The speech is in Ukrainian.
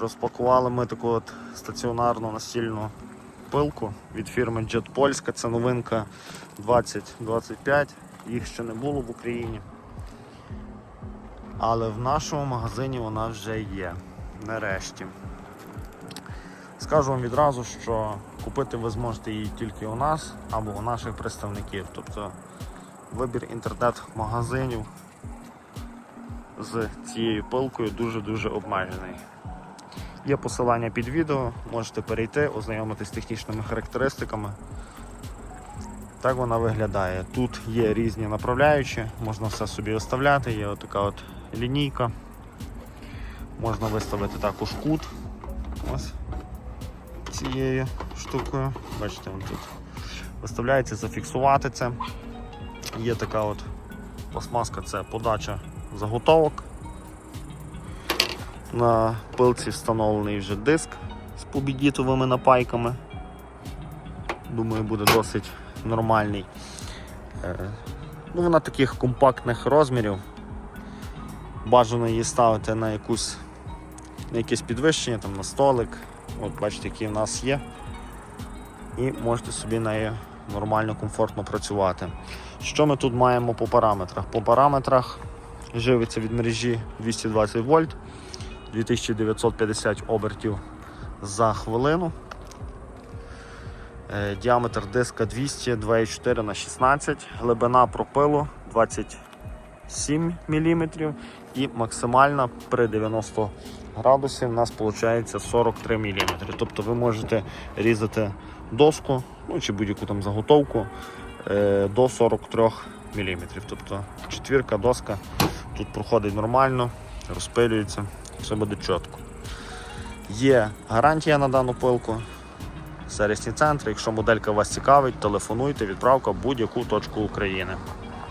Розпакували ми таку от стаціонарну настільну пилку від фірми Jet Польська. Це новинка 2025. Їх ще не було в Україні. Але в нашому магазині вона вже є. Нарешті. Скажу вам відразу, що купити ви зможете її тільки у нас або у наших представників. Тобто вибір інтернет-магазинів з цією пилкою дуже-дуже обмежений. Є посилання під відео, можете перейти, ознайомитись з технічними характеристиками. Так вона виглядає. Тут є різні направляючі, можна все собі оставляти, є отака от лінійка. Можна виставити також кут. Ось цією штукою. Бачите, вон тут виставляється, зафіксувати це. Є така от пластмаска, це подача заготовок. На пилці встановлений вже диск з побідітовими напайками. Думаю, буде досить нормальний. Е, Ну, вона таких компактних розмірів. Бажано її ставити на якусь на якесь підвищення, там, на столик. От бачите, який в нас є. І можете собі нею нормально, комфортно працювати. Що ми тут маємо по параметрах? По параметрах живиться від мережі 220 вольт, 2950 обертів за хвилину. Е, Діаметр диска 200, 2,4 на 16, глибина пропилу 27 мм і максимальна при 90 градусів у нас виходить 43 мм. Тобто ви можете різати доску ну, чи будь-яку там заготовку е, до 43 мм. Тобто четвірка доска тут проходить нормально, розпилюється, все буде чітко. Є гарантія на дану пилку. Сервісні центри. Якщо моделька вас цікавить, телефонуйте, відправка будь-яку точку України.